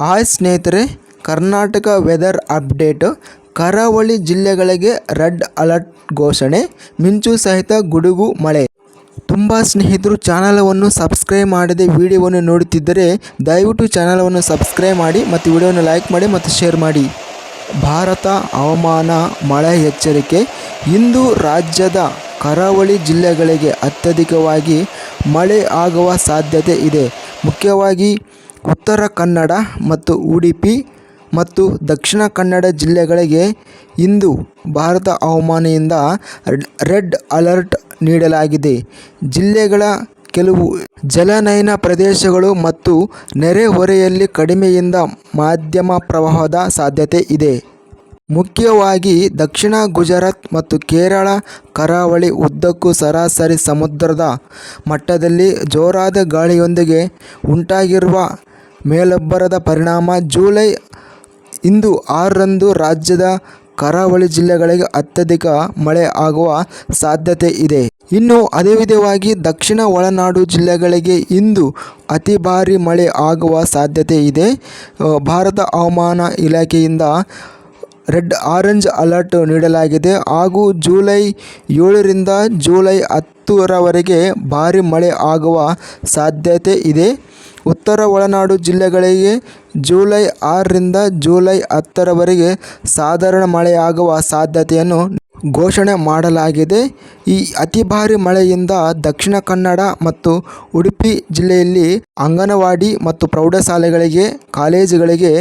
Hi ಸ್ನೇಹಿತರೆ, Karnataka weather update. ಕರಾವಳಿ ಜಿಲ್ಲೆಗಳಿಗೆ ರೆಡ್ ಅಲರ್ಟ್ ಘೋಷಣೆ, ಮಿಂಚು ಸಹಿತ ಗುಡುಗು ಮಳೆ. ತುಂಬ ಸ್ನೇಹಿತರು, ಚಾನಲವನ್ನು ಸಬ್ಸ್ಕ್ರೈಬ್ ಮಾಡದೆ ವಿಡಿಯೋವನ್ನು ನೋಡುತ್ತಿದ್ದರೆ ದಯವಿಟ್ಟು ಚಾನಲವನ್ನು ಸಬ್ಸ್ಕ್ರೈಬ್ ಮಾಡಿ ಮತ್ತು ವಿಡಿಯೋವನ್ನು ಲೈಕ್ ಮಾಡಿ ಮತ್ತು ಶೇರ್ ಮಾಡಿ. ಭಾರತ ಹವಾಮಾನ ಮಳೆ ಎಚ್ಚರಿಕೆ. ಇಂದು ರಾಜ್ಯದ ಕರಾವಳಿ ಜಿಲ್ಲೆಗಳಿಗೆ ಅತ್ಯಧಿಕವಾಗಿ ಮಳೆ ಆಗುವ ಸಾಧ್ಯತೆ ಇದೆ. ಮುಖ್ಯವಾಗಿ ಉತ್ತರ ಕನ್ನಡ ಮತ್ತು ಉಡುಪಿ ಮತ್ತು ದಕ್ಷಿಣ ಕನ್ನಡ ಜಿಲ್ಲೆಗಳಿಗೆ ಇಂದು ಭಾರತ ಹವಾಮಾನದಿಂದ ರೆಡ್ ಅಲರ್ಟ್ ನೀಡಲಾಗಿದೆ. ಜಿಲ್ಲೆಗಳ ಕೆಲವು ಜಲನಯನ ಪ್ರದೇಶಗಳು ಮತ್ತು ನೆರೆಹೊರೆಯಲ್ಲಿ ಕಡಿಮೆಯಿಂದ ಮಾಧ್ಯಮ ಪ್ರವಾಹದ ಸಾಧ್ಯತೆ ಇದೆ. ಮುಖ್ಯವಾಗಿ ದಕ್ಷಿಣ ಗುಜರಾತ್ ಮತ್ತು ಕೇರಳ ಕರಾವಳಿ ಉದ್ದಕ್ಕೂ ಸರಾಸರಿ ಸಮುದ್ರದ ಮಟ್ಟದಲ್ಲಿ ಜೋರಾದ ಗಾಳಿಯೊಂದಿಗೆ ಉಂಟಾಗಿರುವ ಮೇಲಬ್ಬರದ ಪರಿಣಾಮ ಜುಲೈ ಇಂದು ಆರರಂದು ರಾಜ್ಯದ ಕರಾವಳಿ ಜಿಲ್ಲೆಗಳಿಗೆ ಅತ್ಯಧಿಕ ಮಳೆ ಆಗುವ ಸಾಧ್ಯತೆ ಇದೆ. ಇನ್ನು ಅದೇ ವಿಧವಾಗಿ ದಕ್ಷಿಣ ಒಳನಾಡು ಜಿಲ್ಲೆಗಳಿಗೆ ಇಂದು ಅತಿ ಭಾರಿ ಮಳೆ ಆಗುವ ಸಾಧ್ಯತೆ ಇದೆ. ಭಾರತ ಹವಾಮಾನ ಇಲಾಖೆಯಿಂದ ರೆಡ್ ಆರೆಂಜ್ ಅಲರ್ಟ್ ನೀಡಲಾಗಿದೆ. ಹಾಗೂ ಜುಲೈ ಏಳರಿಂದ ಜುಲೈ ಹತ್ತರವರೆಗೆ ಭಾರಿ ಮಳೆ ಆಗುವ ಸಾಧ್ಯತೆ ಇದೆ. ಉತ್ತರ ಒಳನಾಡು ಜಿಲ್ಲೆಗಳಿಗೆ ಜೂಲೈ ಆರರಿಂದ ಜೂಲೈ ಹತ್ತರವರೆಗೆ ಸಾಧಾರಣ ಮಳೆಯಾಗುವ ಸಾಧ್ಯತೆಯನ್ನು ಘೋಷಣೆ ಮಾಡಲಾಗಿದೆ. ಈ ಅತಿ ಭಾರಿ ಮಳೆಯಿಂದ ದಕ್ಷಿಣ ಕನ್ನಡ ಮತ್ತು ಉಡುಪಿ ಜಿಲ್ಲೆಯಲ್ಲಿ ಅಂಗನವಾಡಿ ಮತ್ತು ಪ್ರೌಢಶಾಲೆಗಳಿಗೆ, ಕಾಲೇಜುಗಳಿಗೆ